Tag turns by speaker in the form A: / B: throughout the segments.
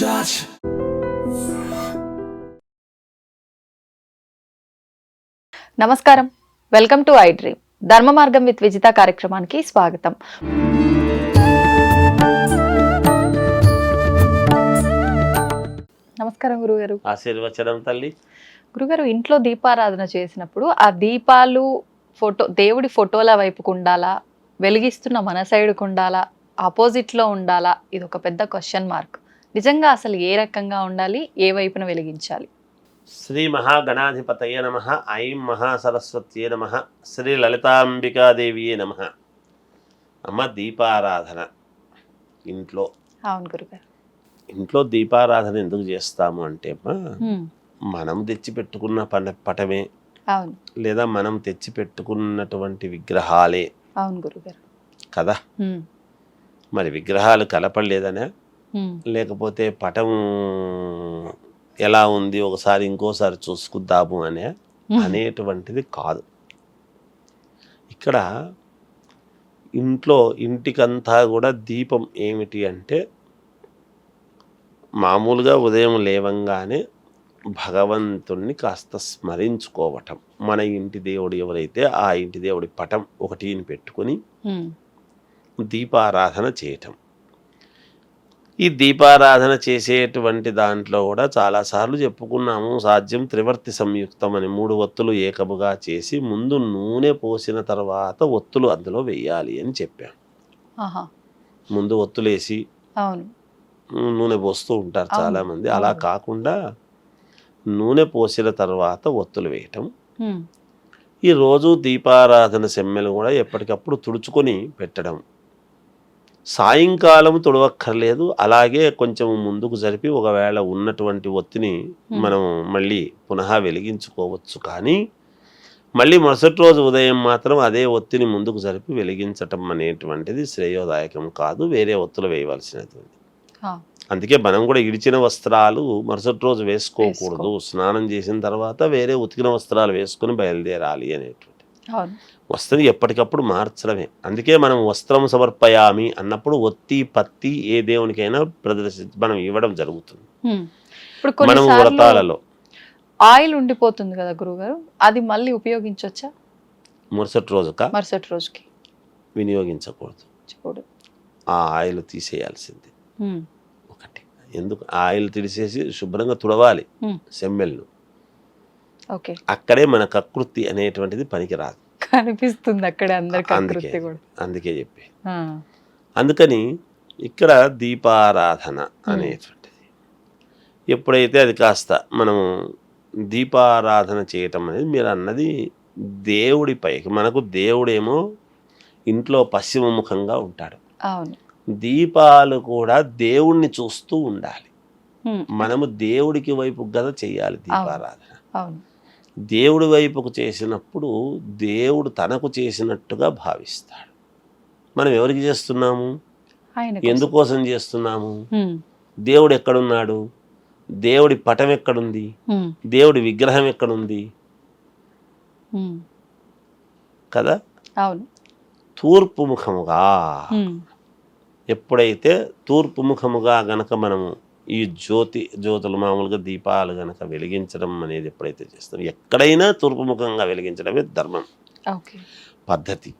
A: judge.
B: నమస్కారం. Welcome to I dream ధర్మ మార్గం విత్ విజిత కార్యక్రమానికి స్వాగతం. నమస్కారం గురుగారు.
C: ఆశీర్వచనం తల్లి.
B: గురుగారు ఇంట్లో దీపారాధన చేసినప్పుడు ఆ దీపాలు ఫోటో దేవుడి ఫోటోల వైపుకు ఉండాలా? వెలిగిస్తున్న మన సైడ్కు ఉండాలా? ఆపోజిట్లో ఉండాలా? ఇది ఒక పెద్ద క్వశ్చన్ మార్క్ నిజంగా అసలు ఏ రకంగా ఉండాలి? ఏ వైపున వెలిగించాలి?
C: శ్రీ మహాగణాధిపతయ నమ. ఐం మహాసరస్వత్యే నమ. శ్రీ లలితాంబికాదేవియే నమ. అమ్మ దీపారాధన. ఇంట్లో.
B: అవును గురుగారు.
C: ఇంట్లో దీపారాధన ఎందుకు చేస్తాము అంటే అమ్మా మనం తెచ్చి పెట్టుకున్న పన పటమే. లేదా మనం తెచ్చి పెట్టుకున్నటువంటి విగ్రహాలే.
B: అవును గురుగారు.
C: కదా? మరి విగ్రహాలు కలపలేదనే? లేకపోతే పటం ఎలా ఉంది ఒకసారి ఇంకోసారి చూసుకుందాము అనే. అనేటువంటిది కాదు. ఇక్కడ ఇంట్లో ఇంటికంతా కూడా దీపం ఏమిటి అంటే మామూలుగా ఉదయం లేవంగానే భగవంతుణ్ణి కాస్త స్మరించుకోవటం. మన ఇంటి దేవుడు ఎవరైతే ఆ ఇంటి దేవుడి పటం ఒకటిని పెట్టుకొని దీపారాధన చేయటం. ఈ దీపారాధన చేసేటువంటి దాంట్లో కూడా చాలాసార్లు చెప్పుకున్నాము సాధ్యం త్రివర్తి సంయుక్తం అని మూడు ఒత్తులు ఏకముగా చేసి ముందు నూనె పోసిన తర్వాత ఒత్తులు అందులో వెయ్యాలి అని చెప్పాం. ముందు ఒత్తులేసి నూనె పోస్తూ ఉంటారు చాలామంది. అలా. కాకుండా నూనె పోసిన తర్వాత ఒత్తులు వేయటం. ఈ రోజు దీపారాధన సెమ్మెలు కూడా ఎప్పటికప్పుడు తుడుచుకొని పెట్టడం. సాయంకాలం తుడవక్కర్లేదు. అలాగే కొంచెం ముందుకు జరిపి ఒకవేళ ఉన్నటువంటి ఒత్తిని. మనం మళ్ళీ పునః వెలిగించుకోవచ్చు. కానీ మళ్ళీ మరుసటి రోజు ఉదయం మాత్రం అదే ఒత్తిని ముందుకు జరిపి వెలిగించటం అనేటువంటిది శ్రేయోదాయకం కాదు. వేరే ఒత్తులు వేయవలసినది
B: ఆ,
C: అందుకే మనం కూడా ఇడిచిన వస్త్రాలు మరుసటి రోజు వేసుకోకూడదు. స్నానం చేసిన తర్వాత వేరే ఉతికిన వస్త్రాలు వేసుకుని బయలుదేరాలి అనేటువంటి వస్త్రం ఎప్పటికప్పుడు మార్చడమే. అందుకే మనం వస్త్రం సమర్పయామి అన్నప్పుడు ఒత్తి పత్తి ఏ దేవునికైనా ప్రదర్శి మనం ఇవ్వడం జరుగుతుంది.
B: ఇప్పుడు
C: మనం వ్రతాలలో.
B: ఆయిల్ ఉండిపోతుంది కదా గురుగారు అది మళ్ళీ ఉపయోగించవచ్చా
C: మరుసటి రోజుక?
B: మరుసటి రోజుకి.
C: వినియోగించకూడదు. ఆ ఆయిల్ తీసేయాల్సింది. ఒకటి. ఎందుకు? ఆయిల్ తీసేసి శుభ్రంగా తుడవాలి. సెమ్మెల్ను. అక్కడే మన కకృతి అనేటువంటిది పనికిరాదు.
B: కనిపిస్తుంది అక్కడ
C: అందుకే అందుకే చెప్పి. అందుకని ఇక్కడ దీపారాధన అనేటువంటిది. ఎప్పుడైతే అది కాస్త మనము దీపారాధన చేయటం అనేది మీరు అన్నది దేవుడిపై మనకు దేవుడేమో ఇంట్లో పశ్చిమముఖంగా ఉంటాడు. దీపాలు కూడా దేవుణ్ణి చూస్తూ ఉండాలి. మనము దేవుడికి వైపు కదా చేయాలి దీపారాధన. దేవుడి వైపుకు చేసినప్పుడు దేవుడు తనకు చేసినట్టుగా భావిస్తాడు. మనం ఎవరికి చేస్తున్నాము. ఎందుకోసం చేస్తున్నాము? దేవుడు ఎక్కడున్నాడు? దేవుడి పటం ఎక్కడుంది? దేవుడి విగ్రహం ఎక్కడుంది? కదా?
B: అవును.
C: తూర్పు ముఖముగా. ఎప్పుడైతే తూర్పు ముఖముగా గనక మనము ఈ జ్యోతి జ్యోతులు మామూలుగా దీపాలు గనక వెలిగించడం అనేది ఎప్పుడైతే చేస్తాం ఎక్కడైనా తూర్పు ముఖంగా వెలిగించడమే ధర్మం. పద్ధతి.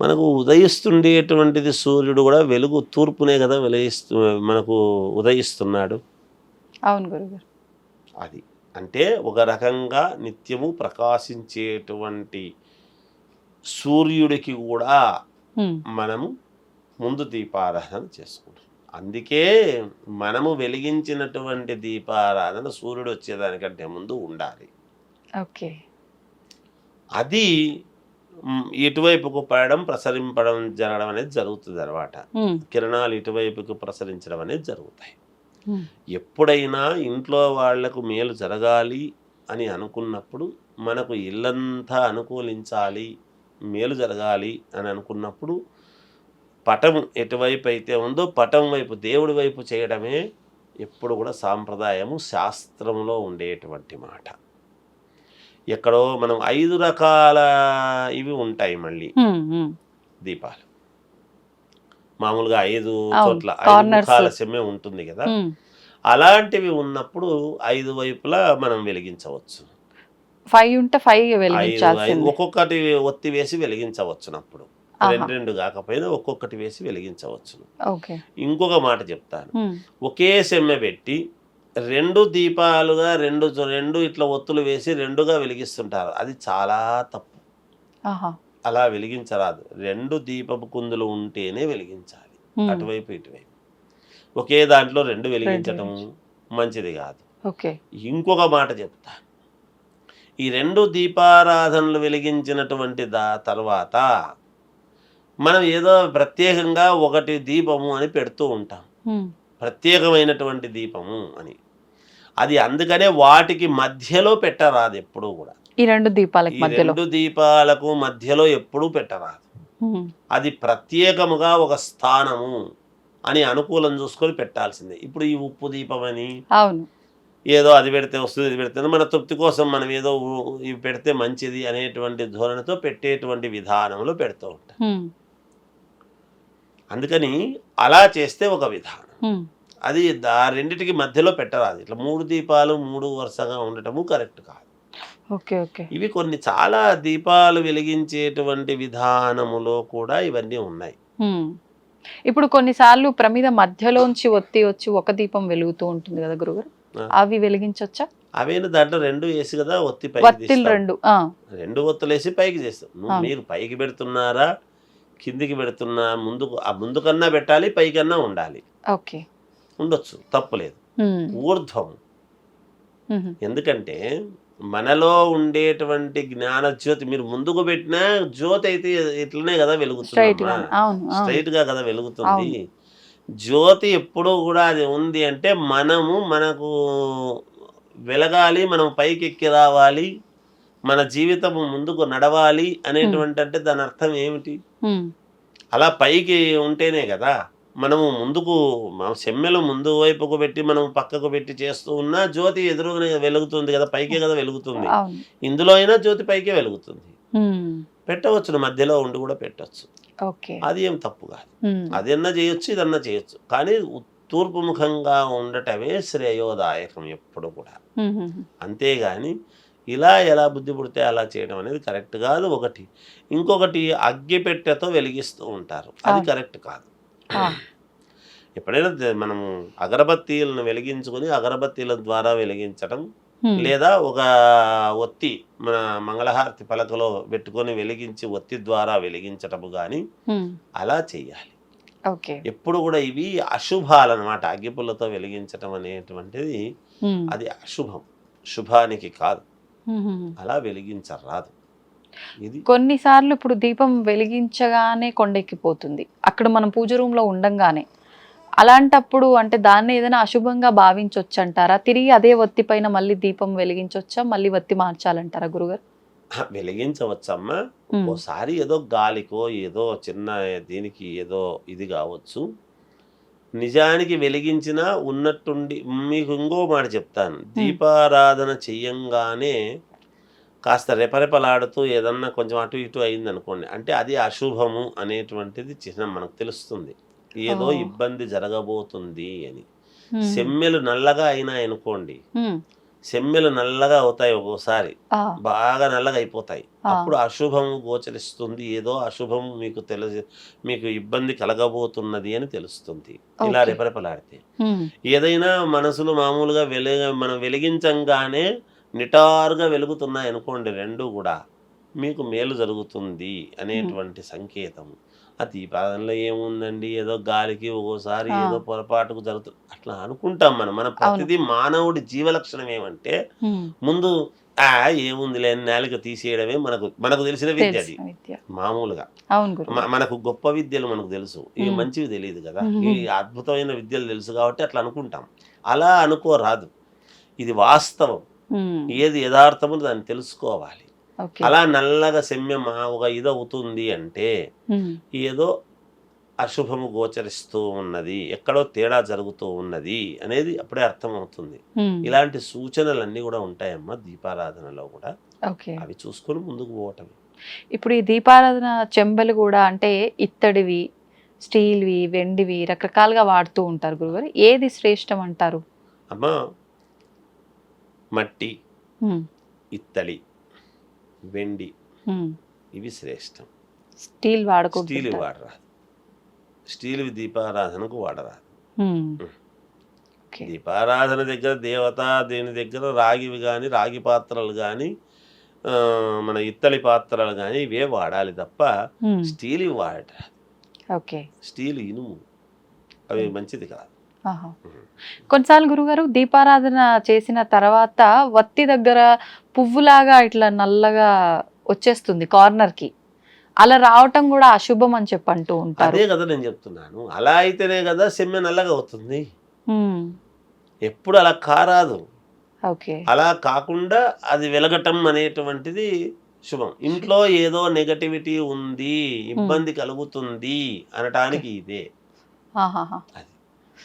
C: మనకు ఉదయిస్తుండేటువంటిది సూర్యుడు కూడా వెలుగు తూర్పునే కదా వెలిగిస్తూ మనకు ఉదయిస్తున్నాడు.
B: అవును గురుగారు.
C: అది. అంటే ఒక రకంగా నిత్యము ప్రకాశించేటువంటి సూర్యుడికి కూడా మనము ముందు దీపారాధన చేసుకుంటాం. అందుకే మనము వెలిగించినటువంటి దీపారాధన సూర్యుడు వచ్చేదానికంటే ముందు ఉండాలి.
B: ఓకే.
C: అది ఇటువైపుకు పడడం ప్రసరింపడం జరగడం అనేది జరుగుతుంది అనమాట కిరణాలు ఇటువైపుకు ప్రసరించడం అనేది జరుగుతాయి. ఎప్పుడైనా ఇంట్లో వాళ్ళకు మేలు జరగాలి అని అనుకున్నప్పుడు మనకు ఇల్లంతా అనుకూలించాలి మేలు జరగాలి అని అనుకున్నప్పుడు పటం ఎటువైపు అయితే ఉందో పటం వైపు దేవుడి వైపు చేయడమే ఎప్పుడు కూడా సాంప్రదాయము శాస్త్రంలో ఉండేటువంటి మాట. ఎక్కడో మనం ఐదు రకాల ఇవి ఉంటాయి మళ్ళీ. దీపాలు. మామూలుగా ఐదు చోట్ల ఐదు. ముఖాల సెమ్మె ఉంటుంది కదా. అలాంటివి ఉన్నప్పుడు ఐదు వైపులా మనం వెలిగించవచ్చు.
B: ఫైవ్ ఉంటే ఫైవ్
C: ఒక్కొక్కటి ఒత్తి వేసి వెలిగించవచ్చునప్పుడు.
B: ఆహా.
C: రెండు రెండు కాకపోయినా ఒక్కొక్కటి వేసి వెలిగించవచ్చును. ఇంకొక మాట చెప్తాను. ఒకే సెమ్మె పెట్టి రెండు దీపాలుగా రెండు రెండు ఇట్లా ఒత్తులు వేసి రెండుగా వెలిగిస్తుంటారు. అది చాలా తప్పు. అలా వెలిగించరాదు. రెండు దీపపు కుందులు ఉంటేనే వెలిగించాలి. అటువైపు ఇటువైపు. ఒకే దాంట్లో రెండు వెలిగించడం మంచిది కాదు.
B: ఓకే.
C: ఇంకొక మాట చెప్తా ఈ రెండు దీపారాధనలు వెలిగించినటువంటి దా తర్వాత మనం ఏదో ప్రత్యేకంగా ఒకటి దీపము అని పెడుతూ ఉంటాం. ప్రత్యేకమైనటువంటి దీపము అని. అది అందుకనే వాటికి మధ్యలో పెట్టరాదు ఎప్పుడూ కూడా.
B: ఈ రెండు దీపాలకి
C: రెండు దీపాలకు మధ్యలో ఎప్పుడూ పెట్టరాదు. అది ప్రత్యేకముగా ఒక స్థానము అని అనుకూలం చూసుకొని పెట్టాల్సిందే. ఇప్పుడు ఈ ఉప్పు దీపం అని
B: అవును.
C: ఏదో అది పెడితే వస్తుంది ఇది పెడితే మన తృప్తి కోసం మనం ఏదో ఇవి పెడితే మంచిది అనేటువంటి ధోరణితో పెట్టేటువంటి విధానంలో పెడుతూ ఉంటాం. అందుకని అలా చేస్తే ఒక విధానం. అది ఆ రెండిటికి మధ్యలో పెట్టరాదు ఇట్లా మూడు దీపాలు మూడు వరుసగా ఉండటము కరెక్ట్ కాదు
B: ఓకే ఓకే
C: ఇవి కొన్ని చాలా దీపాలు వెలిగించేటువంటి విధానములో కూడా ఇవన్నీ ఉన్నాయి.
B: ఇప్పుడు కొన్నిసార్లు ప్రమిద మధ్యలోంచి ఒత్తి వచ్చి ఒక దీపం వెలుగుతూ ఉంటుంది కదా గురుగారు. అవి వెలిగించవచ్చా
C: అవేనా దాంట్లో రెండు వేసి కదా ఒత్తి పైకి.
B: రెండు
C: రెండు ఒత్తులు వేసి పైకి చేస్తాం. మీరు పైకి పెడుతున్నారా కిందికి పెడుతున్నా ముందుకు ఆ ముందు కన్నా పెట్టాలి పైకన్నా ఉండాలి.
B: ఓకే.
C: ఉండొచ్చు తప్పులేదు. ఊర్ధ్వం. ఎందుకంటే మనలో ఉండేటువంటి జ్ఞాన జ్యోతి మీరు ముందుకు పెట్టిన జ్యోతి అయితే ఇట్లనే కదా వెలుగుతుంది స్ట్రైట్గా కదా వెలుగుతుంది. జ్యోతి ఎప్పుడూ కూడా అది ఉంది అంటే మనము మనకు వెలగాలి మనం పైకి ఎక్కి రావాలి. మన జీవితం ముందుకు నడవాలి అనేటువంటి అంటే దాని అర్థం ఏమిటి. అలా పైకి ఉంటేనే కదా మనము ముందుకు మన సెమ్మెలు ముందు వైపుకు పెట్టి మనం పక్కకు పెట్టి చేస్తూ ఉన్నా జ్యోతి ఎదురుగానే వెలుగుతుంది కదా పైకే కదా వెలుగుతుంది. ఇందులో అయినా జ్యోతి పైకే వెలుగుతుంది. పెట్టవచ్చు మధ్యలో ఉండి కూడా పెట్టవచ్చు అది ఏం తప్పు కాదు.
B: ఉమ్.
C: అదన్నా చేయొచ్చు ఇదన్నా చేయొచ్చు. కానీ ఉ- తూర్పు ముఖంగా ఉండటమే శ్రేయోదాయకం ఎప్పుడు కూడా. అంతేగాని ఇలా ఎలా బుద్ధి పుడితే అలా చేయడం అనేది కరెక్ట్ కాదు ఒకటి ఇంకొకటి అగ్గిపెట్టెతో వెలిగిస్తూ ఉంటారు అది. కరెక్ట్ కాదు. ఎప్పుడైనా మనము అగరబత్తీలను వెలిగించుకొని అగరబత్తీల ద్వారా వెలిగించడం. లేదా ఒక ఒత్తి మన మంగళహారతి పలకలో పెట్టుకొని వెలిగించి ఒత్తి ద్వారా వెలిగించటము కానీ. అలా చెయ్యాలి
B: ఓకే
C: ఎప్పుడు కూడా ఇవి అశుభాలు అనమాట అగ్గిపుల్లతో వెలిగించటం అనేటువంటిది. అది అశుభం శుభానికి కాదు. అలా వెలిగించరాదు. ఇది
B: కొన్నిసార్లు ఇప్పుడు దీపం వెలిగించగానే కొండెక్కిపోతుంది. అక్కడ మనం పూజ రూమ్లో ఉండంగానే. అలాంటప్పుడు అంటే దాన్ని ఏదైనా అశుభంగా భావించవచ్చు అంటారా తిరిగి అదే ఒత్తి పైన మళ్ళీ దీపం వెలిగించవచ్చా మళ్ళీ ఒత్తి మార్చాలంటారా గురుగారు?
C: వెలిగించవచ్చమ్మా. ఓసారి ఏదో గాలికో ఏదో చిన్న దీనికి ఏదో ఇది కావచ్చు. నిజానికి వెలిగించిన ఉన్నట్టుండి మీకు ఇంకో మాట చెప్తాను దీపారాధన చెయ్యంగానే కాస్త రెపరెపలాడుతూ ఏదన్నా కొంచెం అటు ఇటు అయింది అనుకోండి అంటే అది అశుభము అనేటువంటిది చిహ్నం మనకు తెలుస్తుంది ఏదో. ఇబ్బంది జరగబోతుంది అని. సెమ్మెలు నల్లగా అయినాయి అనుకోండి. సెమ్మెలు నల్లగా అవుతాయి ఒక్కోసారి. బాగా నల్లగా అయిపోతాయి. అప్పుడు అశుభము గోచరిస్తుంది ఏదో అశుభం మీకు తెలిసి మీకు ఇబ్బంది కలగబోతున్నది అని తెలుస్తుంది ఇలా. రెపరెపలాడితే. ఏదైనా మనసులు మామూలుగా వెలిగ మనం వెలిగించంగానే నిటారుగా వెలుగుతున్నాయి అనుకోండి రెండు కూడా మీకు మేలు జరుగుతుంది అనేటువంటి సంకేతం ఆ దీపావళిలో ఏముందండి? ఏదో గాలికి ఒక్కోసారి. ఏదో పొరపాటుకు జరుగుతుంది అట్లా అనుకుంటాం మనం. మన ప్రతిదీ మానవుడి జీవలక్షణం ఏమంటే
B: ఉమ్.
C: ముందు ఆ ఏముంది లేని నేలకి తీసేయడమే మనకు మనకు తెలిసిన విద్య అది. మామూలుగా. మనకు గొప్ప విద్యలు మనకు తెలుసు. ఇవి. మంచివి తెలియదు కదా. ఈ అద్భుతమైన విద్యలు తెలుసు కాబట్టి అట్లా అనుకుంటాం. అలా అనుకోరాదు. ఇది వాస్తవం. ఏది యథార్థమో దాన్ని తెలుసుకోవాలి. అలా నల్లగా సెమ్యం ఒక ఇది అవుతుంది అంటే. ఏదో అశుభము గోచరిస్తూ ఉన్నది ఎక్కడో తేడా జరుగుతూ ఉన్నది అనేది అప్పుడే అర్థమవుతుంది. ఇలాంటి సూచనలన్నీ కూడా ఉంటాయమ్మా దీపారాధనలో కూడా.
B: ఓకే.
C: అవి చూసుకొని ముందుకు పోవటం.
B: ఇప్పుడు ఈ దీపారాధన చెంబలు కూడా అంటే ఇత్తడివి స్టీల్వి వెండివి రకరకాలుగా వాడుతూ ఉంటారు గురుగారు. ఏది శ్రేష్టం అంటారు?
C: అమ్మ మట్టి ఇత్తడి. వెండి. ఇవి శ్రేష్టం.
B: స్టీల్
C: స్టీల్
B: వాడుకుంటారు
C: వాడరాదు స్టీల్ దీపారాధనకు వాడరాదు దీపారాధన దగ్గర దేవత దేని దగ్గర రాగివి కానీ రాగి పాత్రలు కానీ మన ఇత్తడి పాత్రలు కానీ ఇవే వాడాలి తప్ప. Steel వాడరాదు
B: okay.
C: స్టీల్ ఇనుము. అవి మంచిది కాదు.
B: కొన్నిసార్లు గురుగారు దీపారాధన చేసిన తర్వాత వత్తి దగ్గర పువ్వులాగా ఇట్లా నల్లగా వచ్చేస్తుంది కార్నర్కి. అలా రావటం కూడా అశుభం అని చెప్పి అంటూ ఉంటారు.
C: అదే కదా నేను చెప్తున్నాను. అలా అయితేనే కదా సెమ్మె నల్లగా అవుతుంది. ఎప్పుడు అలా కారాదు.
B: ఓకే.
C: అలా కాకుండా అది వెలగటం అనేటువంటిది శుభం. ఇంట్లో ఏదో నెగటివిటీ ఉంది ఇబ్బంది కలుగుతుంది అనటానికి ఇదే. అది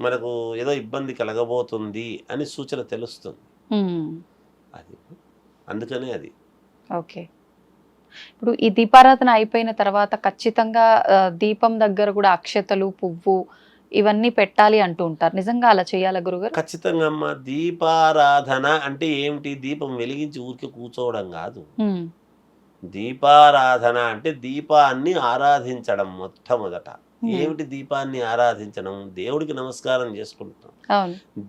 C: మనకు ఏదో ఇబ్బంది కలగబోతుంది అని సూచన తెలుస్తుంది. అది. అందుకనే అది.
B: ఓకే. ఇప్పుడు ఈ దీపారాధన అయిపోయిన తర్వాత ఖచ్చితంగా దీపం దగ్గర కూడా అక్షతలు పువ్వు ఇవన్నీ పెట్టాలి అంటూ ఉంటారు. నిజంగా అలా చేయాలా గురుగారు?
C: ఖచ్చితంగా అమ్మ. దీపారాధన అంటే ఏమిటి? దీపం వెలిగించి ఊరికి కూర్చోవడం కాదు. దీపారాధన అంటే దీపాన్ని ఆరాధించడం మొట్టమొదట. ఏమిటి దీపాన్ని ఆరాధించడం? దేవుడికి నమస్కారం చేసుకుంటాం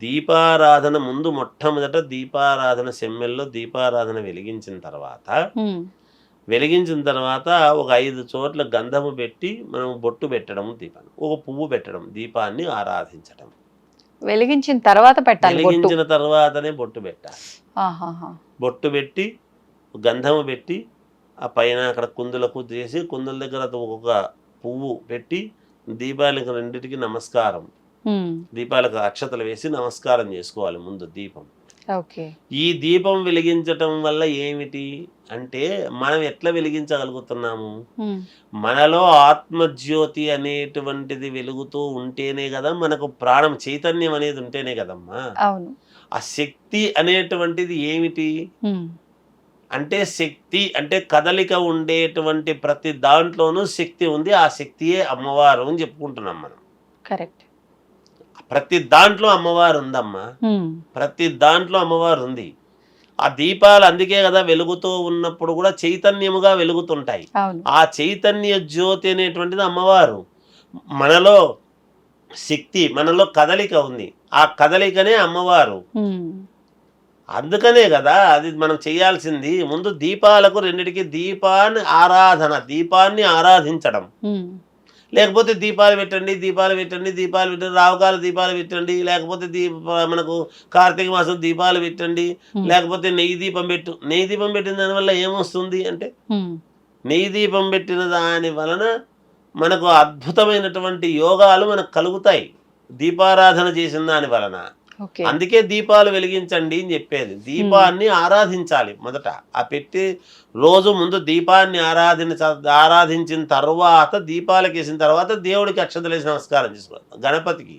C: దీపారాధన ముందు మొట్టమొదట దీపారాధన సెమ్మెల్లో దీపారాధన వెలిగించిన తర్వాత. వెలిగించిన తర్వాత ఒక ఐదు చోట్ల గంధము పెట్టి మనం బొట్టు పెట్టడం దీపాన్ని ఒక పువ్వు పెట్టడం దీపాన్ని ఆరాధించడం.
B: వెలిగించిన తర్వాత పెట్టాలి
C: వెలిగించిన తర్వాతనే బొట్టు పెట్టాలి. బొట్టు పెట్టి గంధము పెట్టి ఆ పైన అక్కడ కుందులకు చేసి కుందుల దగ్గర ఒక పువ్వు పెట్టి దీపాలకు రెండిటికి నమస్కారం. దీపాలకు అక్షతలు వేసి నమస్కారం చేసుకోవాలి ముందు దీపం. ఈ దీపం వెలిగించటం వల్ల ఏమిటి? అంటే మనం ఎట్లా వెలిగించగలుగుతున్నాము. మనలో ఆత్మజ్యోతి అనేటువంటిది వెలుగుతూ ఉంటేనే కదా మనకు ప్రాణం చైతన్యం అనేది ఉంటేనే కదమ్మా. ఆ శక్తి అనేటువంటిది ఏమిటి. అంటే శక్తి అంటే కదలిక ఉండేటువంటి ప్రతి దాంట్లోనూ శక్తి ఉంది. ఆ శక్తియే అమ్మవారు అని చెప్పుకుంటున్నాం మనం.
B: కరెక్ట్.
C: ప్రతి దాంట్లో అమ్మవారు ఉందమ్మా. ప్రతి దాంట్లో అమ్మవారు ఉంది. ఆ దీపాలు అందుకే కదా వెలుగుతూ ఉన్నప్పుడు కూడా చైతన్యముగా వెలుగుతుంటాయి. ఆ చైతన్య జ్యోతి అనేటువంటిది అమ్మవారు. మనలో శక్తి మనలో కదలిక ఉంది. ఆ కదలికనే అమ్మవారు. అందుకనే కదా అది మనం చేయాల్సింది ముందు దీపాలకు రెండిటికి దీపాన్ని ఆరాధన దీపాన్ని ఆరాధించడం. లేకపోతే దీపాలు పెట్టండి దీపాలు పెట్టండి దీపాలు పెట్టండి రావుకాల దీపాలు పెట్టండి లేకపోతే దీప మనకు కార్తీక మాసం దీపాలు పెట్టండి. లేకపోతే నెయ్యి దీపం పెట్టు నెయ్యి దీపం పెట్టిన దానివల్ల ఏమొస్తుంది అంటే. నెయ్యి దీపం పెట్టిన దాని వలన మనకు అద్భుతమైనటువంటి యోగాలు మనకు కలుగుతాయి దీపారాధన చేసిన దాని వలన అందుకే దీపాలు వెలిగించండి అని చెప్పేది. దీపాన్ని ఆరాధించాలి మొదట. ఆ పెట్టి రోజు ముందు దీపాన్ని ఆరాధించ ఆరాధించిన తర్వాత దీపాలకు వేసిన తర్వాత దేవుడికి అక్షతలు వేసి నమస్కారం చేసుకోవాలి. గణపతికి.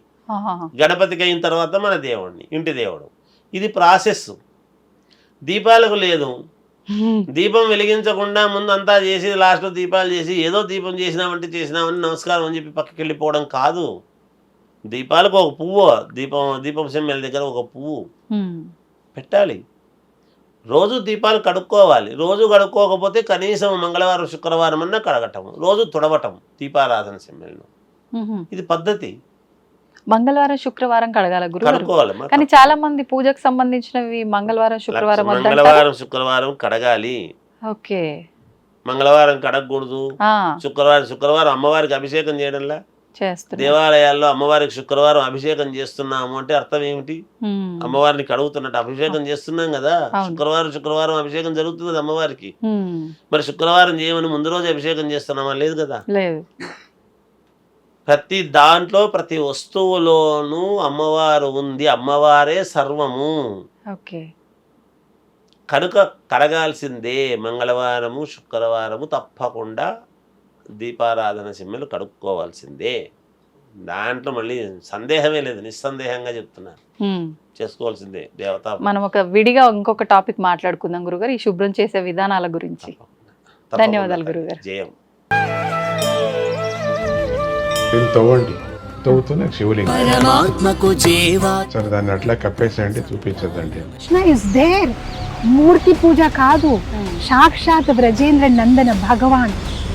C: గణపతికి అయిన తర్వాత మన దేవుడిని ఇంటి దేవుడు. ఇది ప్రాసెస్. దీపాలకు లేదు. దీపం వెలిగించకుండా ముందు అంతా చేసి లాస్ట్లో దీపాలు చేసి ఏదో దీపం చేసినామంటే చేసినామని నమస్కారం అని చెప్పి పక్కకి వెళ్ళిపోవడం కాదు. దీపాలకు ఒక పువ్వు దీపం దీపం సెమ్మెల దగ్గర ఒక పువ్వు. పెట్టాలి. రోజు దీపాలు కడుక్కోవాలి. రోజు కడుక్కోకపోతే కనీసం మంగళవారం శుక్రవారం అన్నా కడగటం. రోజు తుడవటం దీపారాధన సెమ్మెలను. ఇది పద్ధతి.
B: మంగళవారం శుక్రవారం కడగాల కానీ చాలా మంది పూజకు సంబంధించినవి మంగళవారం శుక్రవారం
C: మంగళవారం శుక్రవారం కడగాలి.
B: ఓకే.
C: మంగళవారం కడగకూడదు. శుక్రవారం శుక్రవారం అమ్మవారికి అభిషేకం చేయడంలా? దేవాలయాల్లో అమ్మవారికి శుక్రవారం అభిషేకం చేస్తున్నాము అంటే అర్థం ఏమిటి. అమ్మవారిని కడుగుతున్నట్టు అభిషేకం చేస్తున్నాం కదా. శుక్రవారం శుక్రవారం అభిషేకం జరుగుతుంది కదా అమ్మవారికి. మరి శుక్రవారం చేయమని ముందు రోజు అభిషేకం చేస్తున్నామా? లేదు కదా? ప్రతి దాంట్లో ప్రతి వస్తువులోనూ అమ్మవారు ఉంది. అమ్మవారే సర్వము. కనుక కడగాల్సిందే మంగళవారము శుక్రవారము తప్పకుండా దీపారాధన సిమ్మెలు కడుక్కోవాల్సిందే. దాంట్లో మళ్ళీ సందేహమే లేదు నిస్సందేహంగా చెప్తున్నా.
B: ఉమ్.
C: చేసుకోవాల్సిందే దేవత
B: మనం ఒక విడిగా ఇంకొక టాపిక్ మాట్లాడుకుందాం గురుగారు ఈ శుభ్రం చేసే విధానాల గురించి. ధన్యవాదాలు. గురుగారు.
C: జయం.
A: దీన్ని తవ్వండి. తవ్వుతూనే శివలింగం.
D: పరమాత్మకు చేవా
A: సరే దాన్ని అట్లా కప్పేసేయండి చూపించదండి
E: కృష్ణ ఇస్ దేర్ మూర్తి పూజ కాదు. సాక్షాత్ బ్రజేంద్ర నందన భగవాన్.